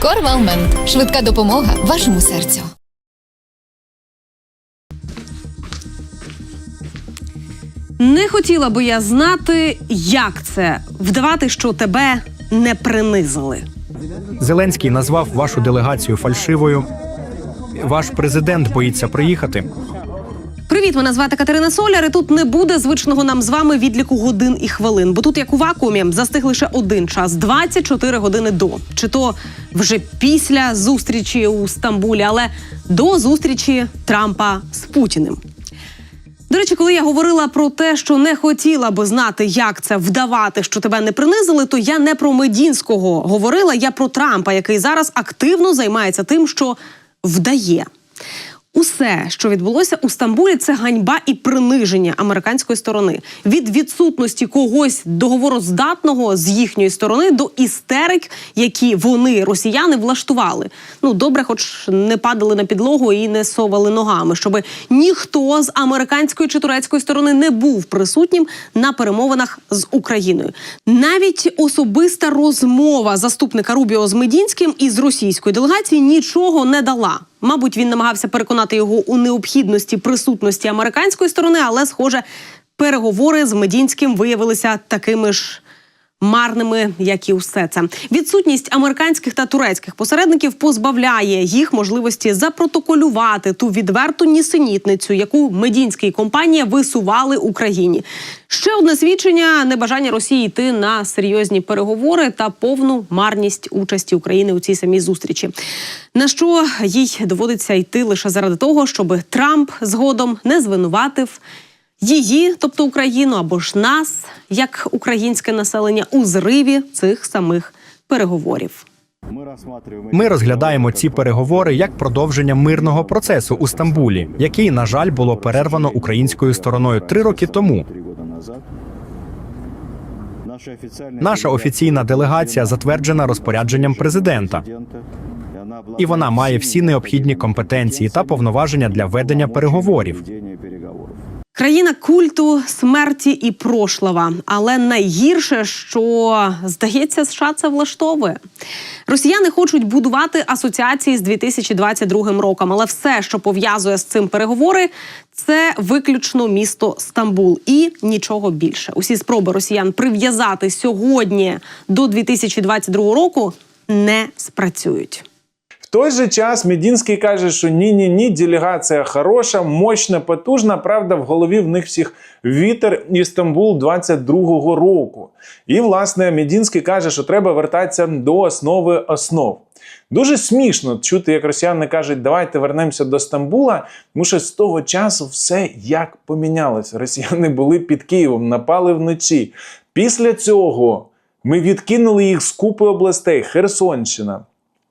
Корвалмент. Швидка допомога вашому серцю. Не хотіла би я знати, як це вдавати, що тебе не принизили. Зеленський назвав вашу делегацію фальшивою. Ваш президент боїться приїхати. Привіт, мене звати Катерина Соляр. і Тут не буде звичного нам з вами відліку годин і хвилин, бо тут, як у вакуумі, застиг лише один час 24 години до. Чи то вже після зустрічі у Стамбулі, але до зустрічі Трампа з Путіним. До речі, коли я говорила про те, що не хотіла би знати, як це вдавати, що тебе не принизили, то я не про Медінського говорила, я про Трампа, який зараз активно займається тим, що вдає. Усе, що відбулося у Стамбулі, це ганьба і приниження американської сторони від відсутності когось договороздатного з їхньої сторони до істерик, які вони, росіяни, влаштували. Ну добре, хоч не падали на підлогу і не совали ногами, щоб ніхто з американської чи турецької сторони не був присутнім на перемовинах з Україною. Навіть особиста розмова заступника Рубіо з Медінським із російської делегації нічого не дала. Мабуть, він намагався переконати його у необхідності присутності американської сторони, але, схоже, переговори з Медінським виявилися такими ж. Марними, як і усе це, відсутність американських та турецьких посередників позбавляє їх можливості запротоколювати ту відверту нісенітницю, яку медінські і компанія висували Україні. Ще одне свідчення небажання Росії йти на серйозні переговори та повну марність участі України у цій самій зустрічі. На що їй доводиться йти лише заради того, щоб Трамп згодом не звинуватив її, тобто Україну, або ж нас, як українське населення, у зриві цих самих переговорів. Ми розглядаємо ці переговори як продовження мирного процесу у Стамбулі, який, на жаль, було перервано українською стороною три роки тому. Наша офіційна делегація затверджена розпорядженням президента, і вона має всі необхідні компетенції та повноваження для ведення переговорів. Країна культу, смерті і прошлава. Але найгірше, що здається, США це влаштовує. Росіяни хочуть будувати асоціації з 2022 роком, але все, що пов'язує з цим переговори, це виключно місто Стамбул і нічого більше. Усі спроби росіян прив'язати сьогодні до 2022 року не спрацюють. Той же час Медінський каже, що ні, ні, ні, делегація хороша, мощна, потужна. Правда, в голові в них всіх вітер Істамбул 22-го року. І власне Медінський каже, що треба вертатися до основи основ. Дуже смішно чути, як росіяни кажуть, давайте вернемося до Стамбула, тому що з того часу все як помінялося. Росіяни були під Києвом, напали вночі. Після цього ми відкинули їх з купи областей: Херсонщина.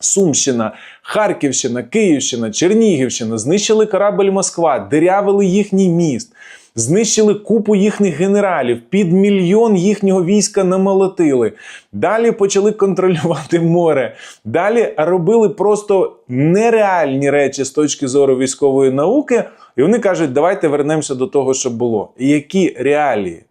Сумщина, Харківщина, Київщина, Чернігівщина знищили корабль Москва, дирявили їхній міст, знищили купу їхніх генералів, під мільйон їхнього війська намолотили. Далі почали контролювати море. Далі робили просто нереальні речі з точки зору військової науки. І вони кажуть, давайте вернемося до того, що було. Які реалії?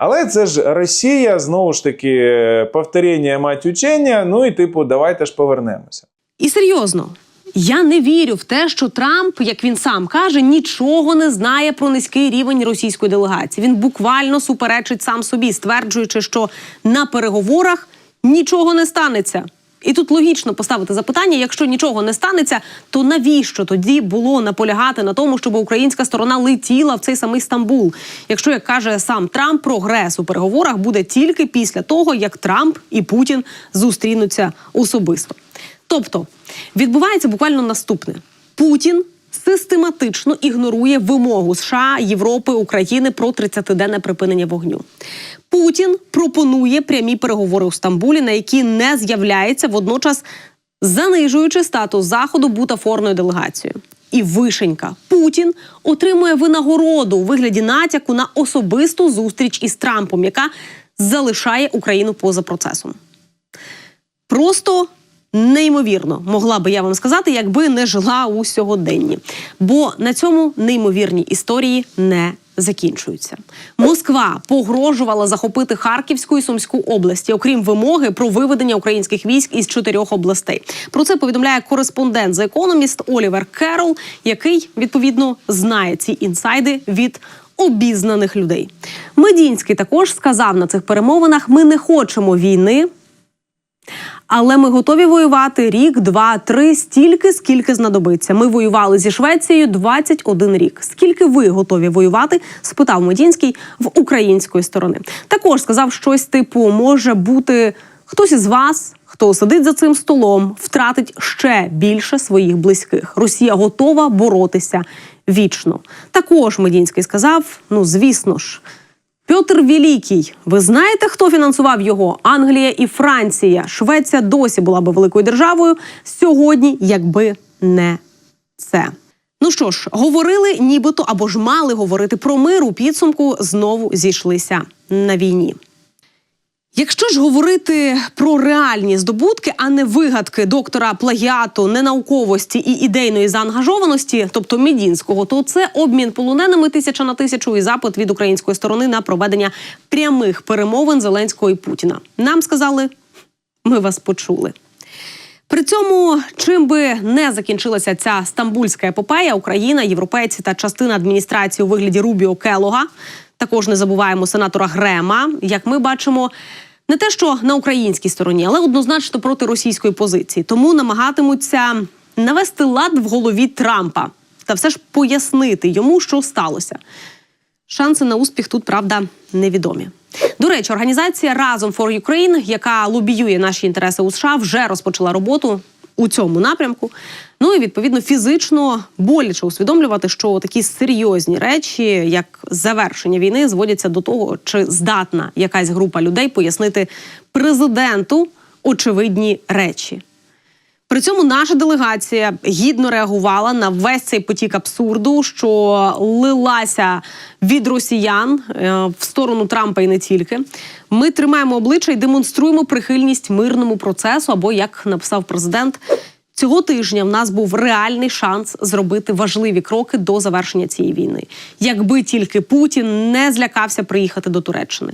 Але це ж Росія, знову ж таки, повторення мать учення. Ну і типу, давайте ж повернемося. І серйозно, я не вірю в те, що Трамп, як він сам каже, нічого не знає про низький рівень російської делегації. Він буквально суперечить сам собі, стверджуючи, що на переговорах нічого не станеться. І тут логічно поставити запитання: якщо нічого не станеться, то навіщо тоді було наполягати на тому, щоб українська сторона летіла в цей самий Стамбул? Якщо як каже сам Трамп, прогрес у переговорах буде тільки після того, як Трамп і Путін зустрінуться особисто. Тобто відбувається буквально наступне: Путін систематично ігнорує вимогу США, Європи, України про 30-денне припинення вогню. Путін пропонує прямі переговори у Стамбулі, на які не з'являється водночас занижуючи статус заходу бутафорною делегацією. І вишенька Путін отримує винагороду у вигляді натяку на особисту зустріч із Трампом, яка залишає Україну поза процесом. Просто неймовірно могла би я вам сказати, якби не жила у сьогоденні. Бо на цьому неймовірні історії не закінчуються. Москва погрожувала захопити Харківську і Сумську області, окрім вимоги про виведення українських військ із чотирьох областей. Про це повідомляє кореспондент за економіст Олівер Керол, який відповідно знає ці інсайди від обізнаних людей. Медінський також сказав на цих перемовинах: ми не хочемо війни. Але ми готові воювати рік, два, три, стільки, скільки знадобиться. Ми воювали зі Швецією 21 рік. Скільки ви готові воювати? спитав Медінський в української сторони. Також сказав щось типу: може бути хтось із вас, хто сидить за цим столом, втратить ще більше своїх близьких. Росія готова боротися вічно. Також Медінський сказав: ну звісно ж. Петр Великий. Ви знаєте, хто фінансував його? Англія і Франція. Швеція досі була би великою державою сьогодні, якби не це. Ну що ж, говорили нібито або ж мали говорити про мир у підсумку знову зійшлися на війні. Якщо ж говорити про реальні здобутки, а не вигадки доктора плагіату, ненауковості і ідейної заангажованості, тобто Мідінського, то це обмін полоненими тисяча на тисячу і запит від української сторони на проведення прямих перемовин Зеленського і Путіна. Нам сказали, ми вас почули. При цьому, чим би не закінчилася ця стамбульська епопея, Україна, європейці та частина адміністрації у вигляді Рубіо Келога, також не забуваємо сенатора Грема. Як ми бачимо, не те, що на українській стороні, але однозначно проти російської позиції. Тому намагатимуться навести лад в голові Трампа та все ж пояснити йому, що сталося. Шанси на успіх тут, правда, невідомі. До речі, організація Разом for Ukraine, яка лобіює наші інтереси у США, вже розпочала роботу у цьому напрямку. Ну і відповідно фізично боляче усвідомлювати, що такі серйозні речі, як завершення війни, зводяться до того, чи здатна якась група людей пояснити президенту очевидні речі. При цьому наша делегація гідно реагувала на весь цей потік абсурду, що лилася від росіян е, в сторону Трампа і не тільки. Ми тримаємо обличчя і демонструємо прихильність мирному процесу. Або як написав президент, цього тижня в нас був реальний шанс зробити важливі кроки до завершення цієї війни, якби тільки Путін не злякався приїхати до Туреччини.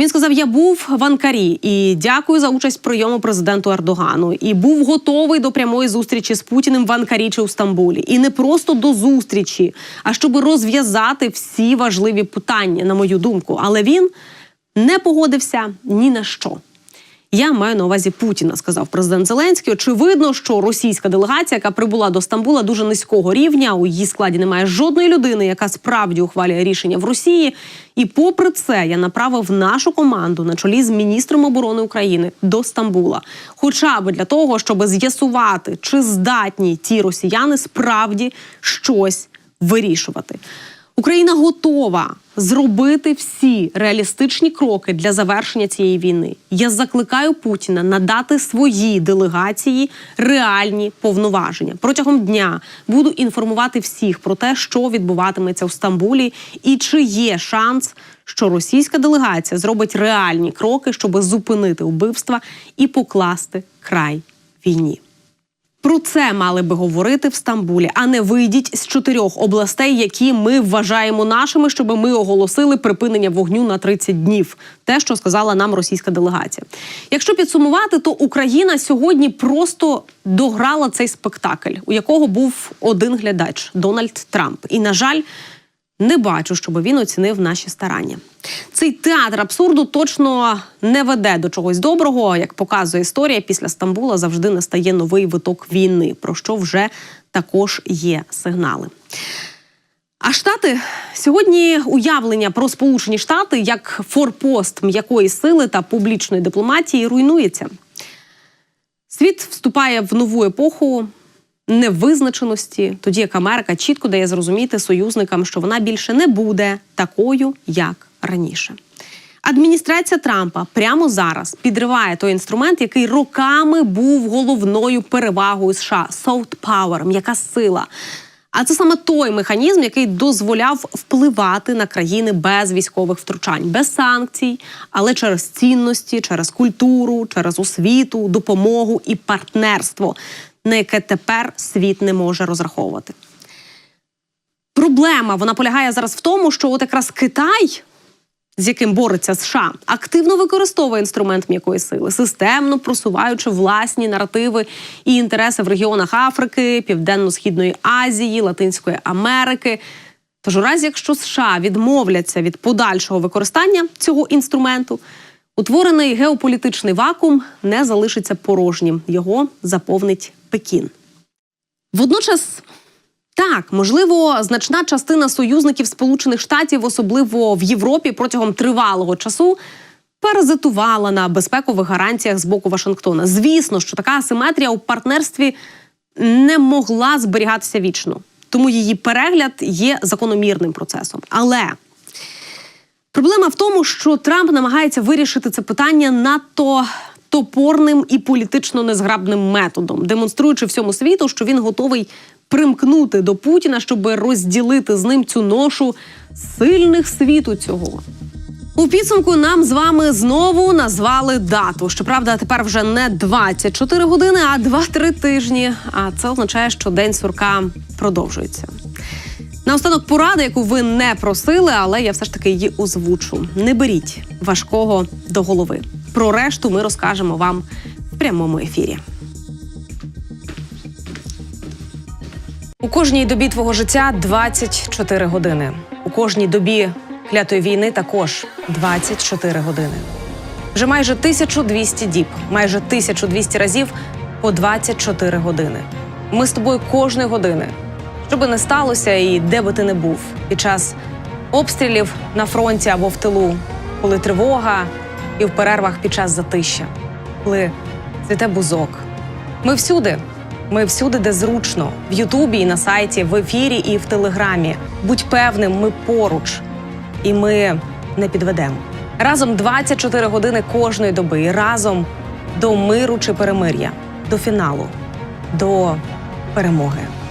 Він сказав: Я був в Анкарі і дякую за участь прийому президенту Ердогану. І був готовий до прямої зустрічі з Путіним в Анкарі чи у Стамбулі. І не просто до зустрічі, а щоб розв'язати всі важливі питання, на мою думку. Але він не погодився ні на що. Я маю на увазі Путіна, сказав президент Зеленський. Очевидно, що російська делегація, яка прибула до Стамбула, дуже низького рівня. У її складі немає жодної людини, яка справді ухвалює рішення в Росії. І попри це, я направив нашу команду на чолі з міністром оборони України до Стамбула, хоча б для того, щоб з'ясувати, чи здатні ті росіяни справді щось вирішувати. Україна готова зробити всі реалістичні кроки для завершення цієї війни. Я закликаю Путіна надати своїй делегації реальні повноваження. Протягом дня буду інформувати всіх про те, що відбуватиметься в Стамбулі, і чи є шанс, що російська делегація зробить реальні кроки, щоб зупинити вбивства і покласти край війні. Про це мали би говорити в Стамбулі, а не вийдіть з чотирьох областей, які ми вважаємо нашими, щоб ми оголосили припинення вогню на 30 днів. Те, що сказала нам російська делегація. Якщо підсумувати, то Україна сьогодні просто дограла цей спектакль, у якого був один глядач Дональд Трамп. І на жаль. Не бачу, щоб він оцінив наші старання. Цей театр абсурду точно не веде до чогось доброго. Як показує історія, після Стамбула завжди настає новий виток війни, про що вже також є сигнали. А штати сьогодні уявлення про Сполучені Штати як форпост м'якої сили та публічної дипломатії руйнується. Світ вступає в нову епоху невизначеності, тоді як Америка чітко дає зрозуміти союзникам, що вона більше не буде такою, як раніше. Адміністрація Трампа прямо зараз підриває той інструмент, який роками був головною перевагою США soft power, м'яка сила. А це саме той механізм, який дозволяв впливати на країни без військових втручань, без санкцій, але через цінності, через культуру, через освіту, допомогу і партнерство, на яке тепер світ не може розраховувати. Проблема вона полягає зараз в тому, що от якраз Китай, з яким бореться США, активно використовує інструмент м'якої сили, системно просуваючи власні наративи і інтереси в регіонах Африки, Південно-Східної Азії, Латинської Америки. Тож, у разі, якщо США відмовляться від подальшого використання цього інструменту, утворений геополітичний вакуум не залишиться порожнім. Його заповнить Пекін. Водночас, так, можливо, значна частина союзників Сполучених Штатів, особливо в Європі, протягом тривалого часу. Паразитувала на безпекових гарантіях з боку Вашингтона. Звісно, що така асиметрія у партнерстві не могла зберігатися вічно, тому її перегляд є закономірним процесом. Але Проблема в тому, що Трамп намагається вирішити це питання надто топорним і політично незграбним методом, демонструючи всьому світу, що він готовий примкнути до Путіна, щоб розділити з ним цю ношу сильних світу цього. У підсумку нам з вами знову назвали дату. Щоправда, тепер вже не 24 години, а 2-3 тижні. А це означає, що день сурка продовжується. Наостанок порада, яку ви не просили, але я все ж таки її озвучу. Не беріть важкого до голови. Про решту ми розкажемо вам в прямому ефірі. У кожній добі твого життя 24 години. У кожній добі клятої війни також 24 години. Вже майже 1200 діб, майже 1200 разів по 24 години. Ми з тобою кожної години, що би не сталося, і де би ти не був під час обстрілів на фронті або в тилу, коли тривога і в перервах під час затища, коли цвіте бузок. Ми всюди. Ми всюди, де зручно, в Ютубі і на сайті, в ефірі і в Телеграмі. Будь певним, ми поруч, і ми не підведемо. Разом 24 години кожної доби, і разом до миру чи перемир'я, до фіналу, до перемоги.